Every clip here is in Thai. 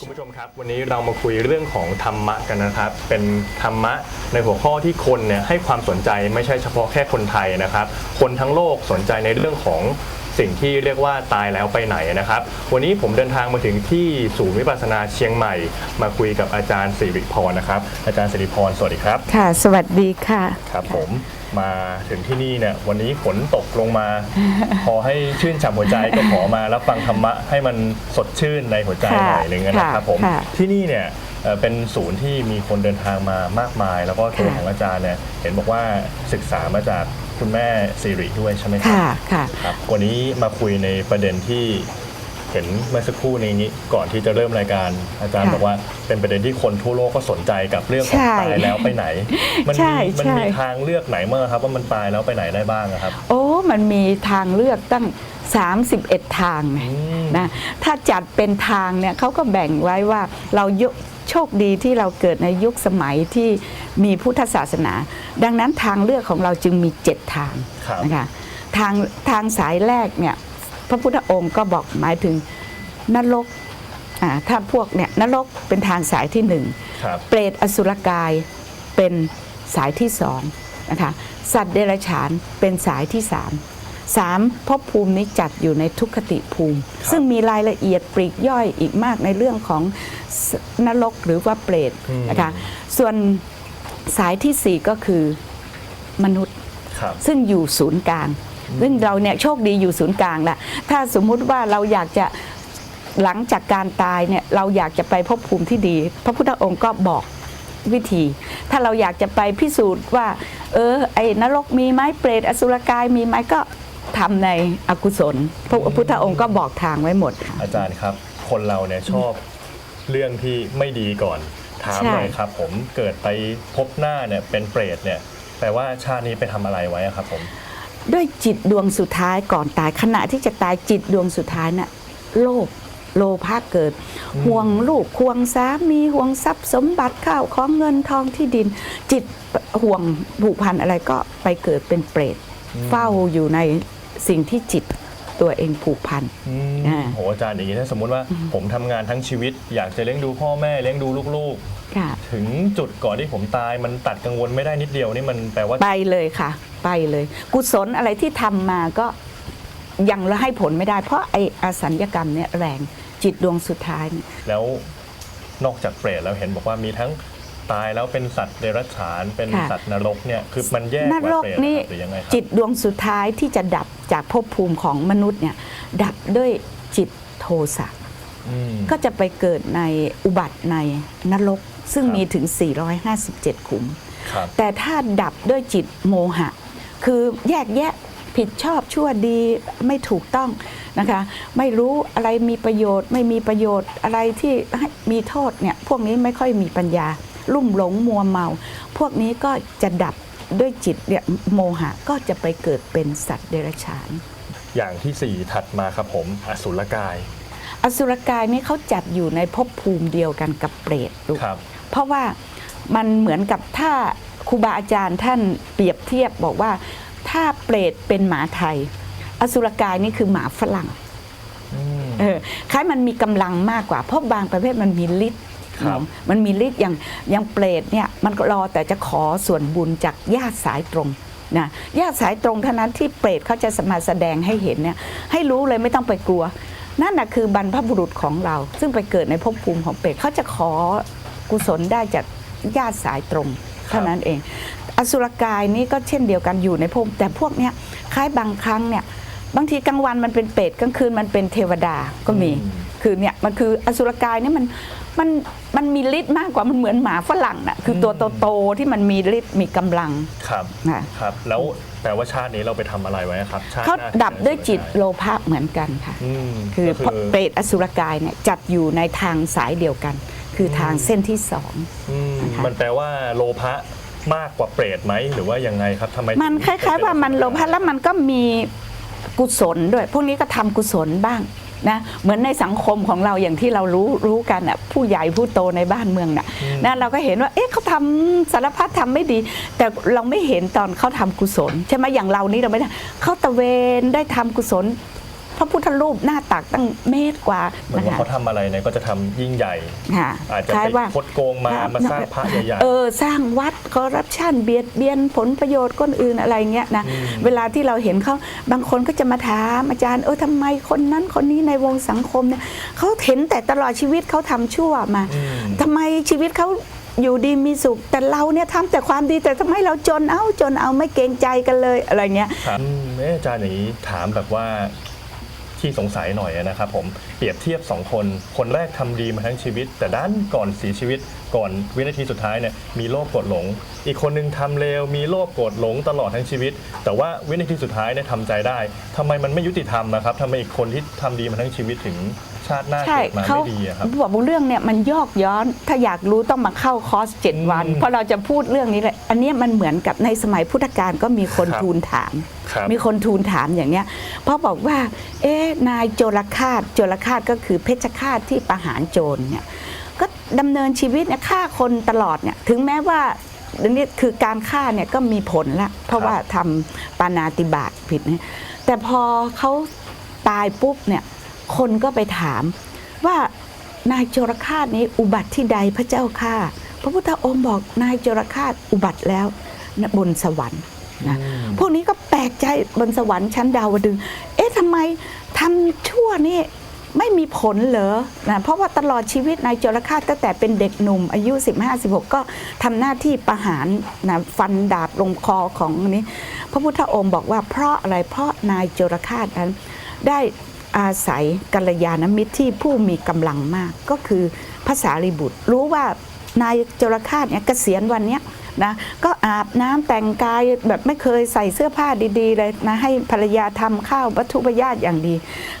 คุณผู้ชมครับ วันนี้เรามาคุยเรื่องของธรรมะกันนะครับ เป็นธรรมะในหัวข้อที่คนเนี่ยให้ความสนใจไม่ใช่เฉพาะแค่คนไทยนะครับ คนทั้งโลกสนใจในเรื่องของสิ่งที่เรียกว่าตายแล้วไปไหนนะครับ วันนี้ผมเดินทางมาถึงที่ศูนย์วิปัสสนาเชียงใหม่ มาคุยกับอาจารย์สิริพรนะครับ อาจารย์สิริพรสวัสดีครับ ค่ะ สวัสดีค่ะ ครับผม มาถึงที่นี่เนี่ยวันนี้ฝนตกลงมา พอให้ชื่นฉ่ำหัวใจก็ขอมารับฟังธรรมะให้มันสดชื่นในหัวใจหน่อยหนึงนะครับผมค่ะที่นี่เนี่ยเอ่อเป็นศูนย์ที่มีคนเดินทางมามากมาย แล้วก็ตัวค่ะของอาจารย์เนี่ยเห็นบอกว่าศึกษามาจากคุณแม่สิริด้วยใช่ไหมครัค่ะค่ะครับวันนี้มาคุยในประเด็นที่ เห็นเมื่อสักครู่ในนี้ก่อนที่จะเริ่มรายการอาจารย์ค่ะบอกว่าเป็นประเด็นที่คนทั่วโลกก็สนใจกับเรื่องของใช่ตายแล้วไปไหน มันใช่มีมันใช่มีทางเลือกไหนเมื่อครับว่ามันตายแล้วไปไหนได้บ้างอะครับ โอ้ มันมีทางเลือกตั้ง 31 ทางนะอืม นะ ถ้าจัดเป็นทางเนี่ยเขาก็แบ่งไว้ว่าเรายกโชคดีที่เราเกิดในยุคสมัยที่มีพุทธศาสนา ดังนั้นทางเลือกของเราจึงมี 7 ทางครับ นะคะ ทางทางสายแรกเนี่ย พระพุทธองค์ก็บอกหมายถึงนรกอ่าถ้าพวกเนี่ยนรกเป็นทางสายที่หนึ่งครับเปรตอสุรกายเป็นสายที่สองนะคะสัตว์เดรัจฉานเป็นสายที่สามสามภพภูมินี้จัดอยู่ในทุกขติภูมิ ซึ่งมีรายละเอียดปลีกย่อยอีกมากในเรื่องของสนรกหรือว่าเปรตอืมนะคะส่วนสายที่สี่ก็คือมนุษย์ครับซึ่งอยู่ศูนย์กลาง ซึ่งเราเนี่ยโชคดีอยู่ศูนย์กลางแหละถ้าสมมุติว่าเราอยากจะหลังจากการตายเนี่ยเราอยากจะไปภพภูมิที่ดี พระพุทธองค์ก็บอกวิธี ถ้าเราอยากจะไปพิสูจน์ว่า เออ ไอ้นรกมีไหมเปรตอสุรกายมีไหมก็ทำในอกุศลพระพุทธองค์ก็บอกทางไว้หมด อาจารย์ครับ คนเราเนี่ยชอบเรื่องที่ไม่ดีก่อนถามใช่หน่อยครับ ผมเกิดไปพบหน้าเนี่ยเป็นเปรตเนี่ยแปลว่าชาตินี้ไปทำอะไรไว้อะครับผม ด้วยจิตดวงสุดท้ายก่อนตายขณะที่จะตายจิตดวงสุดท้ายน่ะโลภโลภะเกิด ห่วงลูกห่วงสามีห่วงทรัพย์สมบัติข้าวของเงินทองที่ดิน จิตห่วงผูกพันอะไรก็ไปเกิดเป็นเปรตอืมเฝ้าอยู่ในสิ่งที่จิต ตัวเองผูกพัน อืมอ่า โหอาจารย์อย่างนี้ถ้าสมมุติว่าผมทำงานทั้งชีวิต อยากจะเลี้ยงดูพ่อแม่เลี้ยงดูลูกค่ะ ๆ ถึงจุดก่อนที่ผมตายมันตัดกังวลไม่ได้นิดเดียวนี่มันแปลว่า ไปเลยค่ะ ไปเลย กุศลอะไรที่ทำมาก็ยังให้ผลไม่ได้ เพราะไออาสัญญกรรมเนี่ยแรงจิตดวงสุดท้ายเนี่ย แล้วนอกจากเปรตแล้วเห็นบอกว่ามีทั้งตายแล้วเป็นสัตว์เดรัจฉานเป็นค่ะ สัตว์นรกเนี่ยคือมันแยกนกว่ารกเปรตนี่นะครับหรือยังไงครับจิตดวงสุดท้ายที่จะดับ จากภพภูมิของมนุษย์เนี่ยดับด้วยจิตโทสะอืมก็จะไปเกิดในอุบัติในนรก ซึ่งครับมีถึง 457 ขุมครับแต่ถ้าดับด้วยจิตโมหะ คือแยกแยะผิดชอบชั่วดีไม่ถูกต้องนะคะ ไม่รู้อะไรมีประโยชน์ ไม่มีประโยชน์อะไรที่ให้มีโทษเนี่ย พวกนี้ไม่ค่อยมีปัญญา ลุ่มหลงมัวเมา พวกนี้ก็จะดับ ด้วยจิตเนี่ยโมหะก็จะไปเกิดเป็นสัตว์เดรัจฉาน อย่างที่สี่ถัดมาครับผมอสุรกาย อสุรกายนี่เขาจัดอยู่ในภพภูมิเดียวกันกับเปรตลูกครับเพราะว่ามันเหมือนกับถ้าครูบาอาจารย์ท่านเปรียบเทียบบอกว่า ถ้าเปรตเป็นหมาไทย อสุรกายนี่คือหมาฝรั่งอืมเออคล้ายมันมีกำลังมากกว่า เพราะบางประเภทมันมีฤทธิ์ ครับมันมีฤทธิ์อย่างอย่างเปรตเนี่ยมันก็รอแต่จะขอส่วนบุญจากญาติสายตรงนะญาติสายตรงเท่านั้นที่เปรตเขาจะมาแสดงให้เห็นเนี่ยให้รู้เลยไม่ต้องไปกลัว นั่นนะคือบรรพบุรุษของเรา ซึ่งไปเกิดในภพภูมิของเปรตเขาจะขอกุศลได้จากญาติสายตรงเท่านั้นเอง อสุรกายนี้ก็เช่นเดียวกันอยู่ในภพแต่พวกเนี้ยคล้ายบางครั้งเนี่ยบางทีกลางวันมันเป็นเปรตกลางคืนมันเป็นเทวดาก็มีอืมคือเนี่ยมันคืออสุรกายนี่มัน มันมันมีฤทธิ์มากกว่ามันเหมือนหมาฝรั่งน่ะคือตัวโตๆที่มันมีฤทธิ์มีกำลัง ครับค่ะ ครับ แล้วแปลว่าชาตินี้เราไปทำอะไรไว้ครับ ชาติเขาหน้ดับด้วยจิตโลภะเหมือนกันค่ะ อืมคือก็เปรตอสุรกายเนี่ยจัดอยู่ในทางสายเดียวกัน คือทางเส้นที่สอง อืมนะคะ มันแปลว่าโลภะมากกว่าเปรตไหมหรือว่ายังไงครับทำไมมันคล้าย ๆ ว่ามันโลภะแล้วมันก็มีกุศลด้วย พวกนี้ก็ทำกุศลบ้าง นะเหมือนในสังคมของเราอย่างที่เรารู้รู้กันอะผู้ใหญ่ผู้โตในบ้านเมืองน่ะนะเราก็เห็นว่าเอ๊ะเขาทำสารพัดทำไม่ดี แต่เราไม่เห็นตอนเขาทำกุศล ใช่ไหมอย่างเรานี่เราไม่ได้เขาตะเวนได้ทำกุศล พระพุทธรูปหน้าตักตั้งเมตรกว่าเหมือนนะว่าคะเขาทำอะไรเนี่ยก็จะทำยิ่งใหญ่ ค่ะอาจจะคล้ายไปว่า คดโกงมามาสร้างพระใหญ่ เออสร้างวัดคอร์รัปชันเบียดเบียนผลประโยชน์คนอื่นอะไรเงี้ยนะอืม เวลาที่เราเห็นเขาบางคนก็จะมาถามอาจารย์ เออทำไมคนนั้นคนนี้ในวงสังคมเนี่ยเขาเห็นแต่ตลอดชีวิตเขาทำชั่วมาอืม ทำไมชีวิตเขาอยู่ดีมีสุข แต่เราเนี่ยทำแต่ความดีแต่ทำไมเราจนเอาจนเอาไม่เกรงใจกันเลยอะไรเงี้ย ครับอืมเอ๊ะอาจารย์อย่างนี้ถามแบบว่า ที่สงสัยหน่อยนะครับผมเปรียบเทียบสองคน คนแรกทำดีมาทั้งชีวิต แต่ด้านก่อนเสียชีวิตก่อนวินาทีสุดท้ายเนี่ยมีโรคโกรธหลง อีกคนนึงทำเลวมีโรคโกรธหลงตลอดทั้งชีวิต แต่ว่าวินาทีสุดท้ายเนี่ยทำใจได้ทำไมมันไม่ยุติธรรมนะครับทำไมอีกคนที่ทำดีมาทั้งชีวิตถึงชาติหน้าใช่เกิดมาเขาไม่ดีอะครับบอกว่าเรื่องเนี่ยมันยอกย้อนถ้าอยากรู้ต้องมาเข้าคอร์สเจ็ดวันอืมเพราะเราจะพูดเรื่องนี้เลยอันเนี้ยมันเหมือนกับในสมัยพุทธกาลก็มีคนครับทูลถามครับ มีคนทูลถามอย่างเนี้ยพราะบอกว่า เอ๊นายโจรคาตโจรคาตก็คือเพชฌฆาตที่ประหารโจรเนี่ยก็ดำเนินชีวิตเนี่ยฆ่าคนตลอดเนี่ยถึงแม้ว่าเดี๋ยวนี้คือการฆ่าเนี่ยก็มีผลละเพราะว่าทำปานาติบาตผิดเนี่ยแต่พอเขาตายปุ๊บเนี่ยคนก็ไปถามว่านายโจรคาตนี้อุบัติที่ใดพระเจ้าข้าพระพุทธองค์บอกนายโจรคาตอุบัติแล้วบนสวรรค์ นะอืมพวกนี้ก็แปลกใจบนสวรรค์ชั้นดาวดึงส์เอ๊ะทำไมทำชั่วนี่ไม่มีผลเหรอนะเพราะว่าตลอดชีวิตนายโจรคาตตั้งแต่เป็นเด็กหนุ่ม อายุ 15-16 ก็ทำหน้าที่ประหารนะฟันดาบลงคอของอันนี้ พระพุทธองค์บอกว่าเพราะอะไรเพราะนายโจรคาตนั้น ได้อาศัยกัลยาณมิตรที่ผู้มีกำลังมากก็คือภาษารีบุตร รู้ว่านายโจรคาตเนี่ยเกษียณวันเนี้ย นะก็อาบน้ำแต่งกายแบบไม่เคยใส่เสื้อผ้าดี ๆ เลยนะให้ภรรยาทำข้าววัตถุปยาตอย่างดี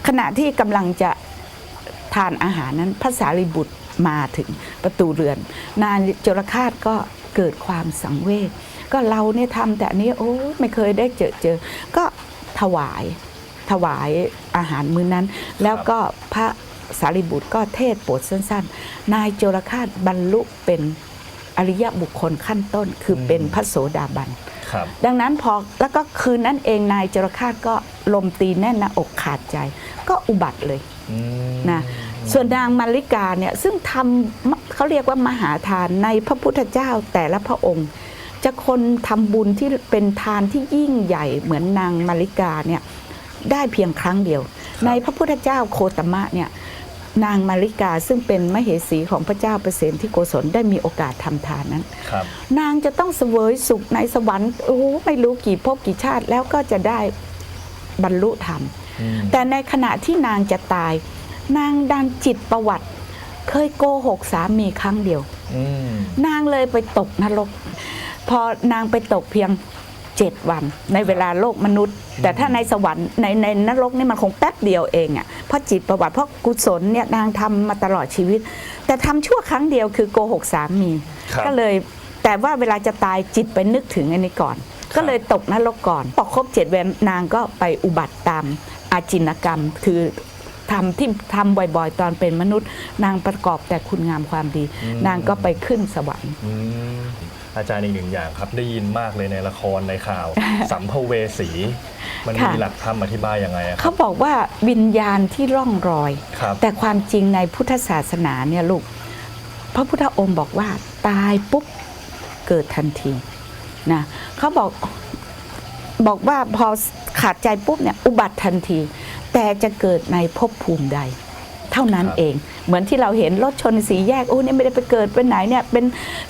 ขณะที่กำลังจะทานอาหารนั้นภาษารีบุตรมาถึงประตูเรือน นายโจรคาตก็เกิดความสังเวชก็เราเนี่ยทำแต่อันนี้โอ้ไม่เคยได้เจอเจอ ก็ถวายถวายอาหารมื้อนั้น แล้วก็พระสารีบุตรก็เทศโปรดสั้น ๆ นายโจรคาตบรรลุเป็น อริยบุคคลขั้นต้นคืออมเป็นพระโสดาบันครับดังนั้นพอแล้วก็คืนนั้นเองนายโจรคาตก็ลมตีแน่นหน้าอกขาดใจ ก็อุบัติเลยอืมนะส่วนนางมาริกาเนี่ยซึ่งทำเขาเรียกว่ามหาทานในพระพุทธเจ้าแต่ละพระองค์ จะคนทำบุญที่เป็นทานที่ยิ่งใหญ่เหมือนนางมาริกาเนี่ยได้เพียงครั้งเดียว ในพระพุทธเจ้าโคตมะเนี่ย นางมาริกาซึ่งเป็นมเหสีของพระเจ้าเปรตที่โกศลได้มีโอกาสทำทานนั้นครับนางจะต้องเสวยสุขในสวรรค์โอ้ไม่รู้กี่ภพกี่ชาติแล้วก็จะได้บรรลุธรรมอืมแต่ในขณะที่นางจะตาย นางดันจิตประวัติ เคยโกหกสามีครั้งเดียวอืมนางเลยไปตกนรก พอนางไปตกเพียง เจ็ดวัน ในเวลาโลกมนุษย์ แต่ถ้าในสวรรค์ในในนรกนี่มันคงแป๊บเดียวเองอะ่ะเพราะจิตประวัติเพราะกุศลเนี่ยนางทำมาตลอดชีวิต แต่ทำชั่วครั้งเดียวคือโกหกสามี ครับ ก็เลยแต่ว่าเวลาจะตายจิตไปนึกถึงอันนี้ก่อน ก็เลยตกนรกก่อนพอครบเจ็ดวันนางก็ไปอุบัติตามอาจินกรรมคือทำที่ทำบ่อยๆ ตอนเป็นมนุษย์ นางประกอบแต่คุณงามความดีอืมนางก็ไปขึ้นสวรรค์ อืม อาจารย์อีกหนึ่งอย่างครับได้ยินมากเลยในละครในข่าว สัมภเวสี มันมีค่ะ หลักธรรมอธิบายยังไงอะครัเขาบ บอกว่าวิญญาณที่ร่องรอย ครับ แต่ความจริงในพุทธศาสนาเนี่ยลูก พระพุทธองค์บอกว่าตายปุ๊บเกิดทันทีนะเขาบอกบอกว่าพอขาดใจปุ๊บเนี่ยอุบัติทันที แต่จะเกิดในภพภูมิใดเท่านั้นครับเอง เหมือนที่เราเห็นรถชนสีแยกโอ้เนี่ยไม่ได้ไปเกิดไปไหนเนี่ยเป็น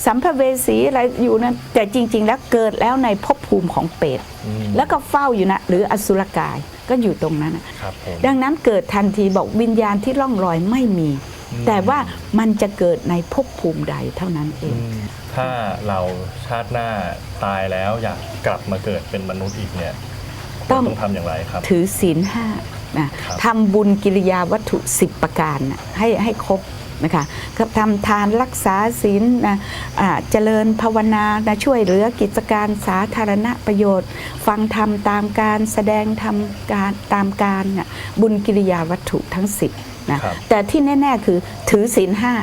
สัมภเวสีอะไรอยู่นะแต่จริง ๆ แล้วเกิดแล้วในภพภูมิของเปรตอืมแล้วก็เฝ้าอยู่นะหรืออสุรกายก็อยู่ตรงนั้นน่ะครับผมดังนั้นเกิดทันทีบอกวิญญาณที่ล่องลอยไม่มีอืมแต่ว่ามันจะเกิดในภพภูมิใดเท่านั้นเออืงมถ้าเราชาติหน้าตายแล้วอยากกลับมาเกิดเป็นมนุษย์อีกเนี่ยต้องต้องทำอย่างไรครับ ถือศีลห้า นะครับทำบุญกิริยาวัตถุ 10 ประการนะให้ให้ครบนะคะก็ทำทานรักษาศีลนะอ่าเจริญภาวนานะช่วยเหลือกิจการสาธารณประโยชน์ ฟังธรรมตามการแสดงธรรมการตามการน่ะบุญกิริยาวัตถุทั้ง10นะครับแต่ที่แน่ ๆ คือถือศีลห้า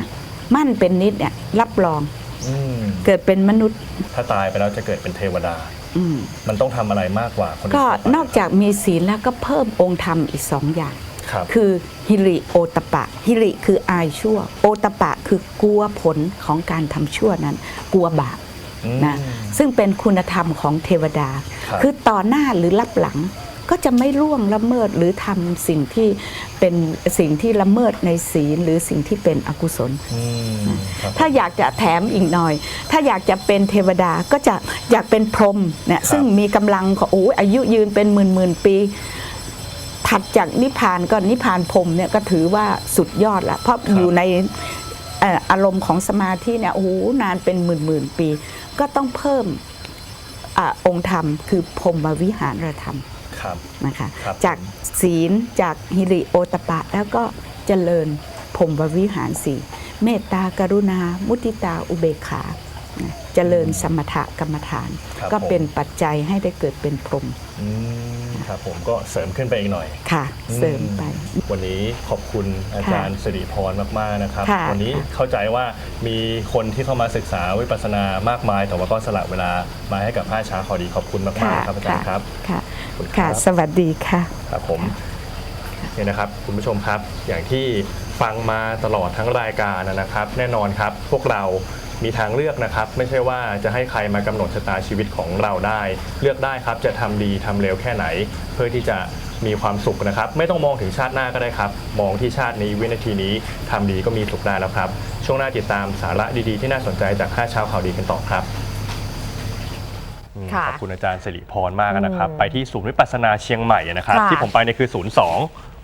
มั่นเป็นนิดเนี่ยรับรองอืมเกิดเป็นมนุษย์ ถ้าตายไปแล้วจะเกิดเป็นเทวดา อืมมันต้องทำอะไรมากกว่าคนอื่นก็ทั่วไปนอกจากมีศีลแล้วก็เพิ่มองค์ธรรมอีกสองอย่าง ครับคือฮิริโอตปะ ฮิริคืออายชั่ว โอตปะคือกลัวผลของการทำชั่วนั้น กลัวบาปมนะซึ่งเป็นคุณธรรมของเทวดา ครับ คือต่อหน้าหรือรับหลังก็ จะไม่ร่วงละเมิดหรือทำสิ่งที่เป็นสิ่งที่ละเมิดในศีลหรือสิ่งที่เป็นอกุศลอืมครับถ้าอยากจะแถมอีกหน่อย ถ้าอยากจะเป็นเทวดาก็จะอยากเป็นพรหมเนี่ยซึ่งมีกำลังของโอ้ยอายุยืนเป็นหมื่นหมื่นๆปีถัดจากนิพพานก็นิพพานพรหมเนี่ยก็ถือว่าสุดยอดละเพราะอยู่ในเอ่ออารมณ์ของสมาธิเนี่ยโอ้โหนานเป็นหมื่นหมื่นๆปี ก็ต้องเพิ่มอาองค์ธรรม คือพรหมวิหารธรรม ครับนะคะครับจากศีลจากฮิริโอตปะ แล้วก็เจริญพรหมวิหารสี่เมตตากรุณา มุติตาอุเบกขานะเจริญสมถกรรมฐาน ครับก็ผม เป็นปัจจัยให้ได้เกิดเป็นพรหม อืม ครับผมก็เสริมขึ้นไปอีกหน่อย ค่ะ เสริมไป วันนี้ขอบคุณอาจารย์สิริพรมาก ๆ นะครับ ค่ะวันี้เข้าใจว่ามีคนที่เข้ามาศึกษาวิปัสสนามากมาย แต่ว่าก็สละเวลามาให้กับผ้าช้าขอดีขอบคุณมากค่ะๆครับอาจารย์ครับ ค่ะขอบคุณคค่ะรับสวัสดีค่ะ ครับผมเนี่ยนะครับคุณผู้ชมครับอย่างที่ฟังมาตลอดทั้งรายการนะครับ แน่นอนครับ พวกเรา มีทางเลือกนะครับ ไม่ใช่ว่าจะให้ใครมากำหนดชะตาชีวิตของเราได้ เลือกได้ครับจะทำดีทำเร็วแค่ไหน เพื่อที่จะมีความสุขนะครับ ไม่ต้องมองถึงชาติหน้าก็ได้ครับ มองที่ชาตินี้วินาทีนี้ทำดีก็มีสุขได้แล้วครับ ช่วงหน้าติดตามสาระดีๆ ที่น่าสนใจจาก5เช้าข่าวดีกันต่อครับค่ะขอบคุณอาจารย์สิริพรมากนะครับอืมไปที่ศูนย์วิปัสสนาเชียงใหม่นะครับค่ะที่ผมไปเนี่ยคือศูนย์สอง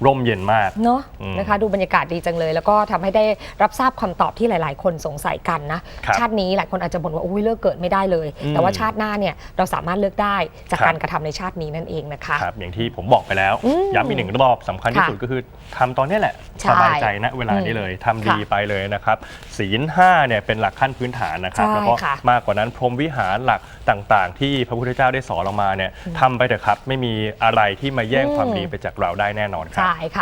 ร่มเย็นมาก เนาะอืมนะคะ ดูบรรยากาศดีจังเลย แล้วก็ทำให้ได้รับทราบคำตอบที่หลาย ๆ คนสงสัยกันนะครับชาตินี้หลายคนอาจจะบ่นว่าอุ้ยเลิกเกิดไม่ได้เลย อืมแต่ว่าชาติหน้าเนี่ยเราสามารถเลือกได้จากครับ การกระทำในชาตินี้นั่นเองนะคะ ครับอย่างที่ผมบอกไปแล้ว อืมย้ำอีกหนึ่งรอบสำคัญที่ค่ะสุดก็คือทำตอนนี้แหละ ใช่สบายใจณเวลานี้เลยทำดีค่ะไปเลยนะครับ ศีลห้าเนี่ยเป็นหลักขั้นพื้นฐานนะครับ ใช่แล้วก็ค่ะมากกว่านั้นพรหมวิหารหลักต่างๆ ที่พระพุทธเจ้าได้สอนเรามาเนี่ยทำไปเถอะครับ ไม่มีอะไรที่มาแย่งความอืมดีไปจากเราได้แน่นอนครับ ใช่ค่ะ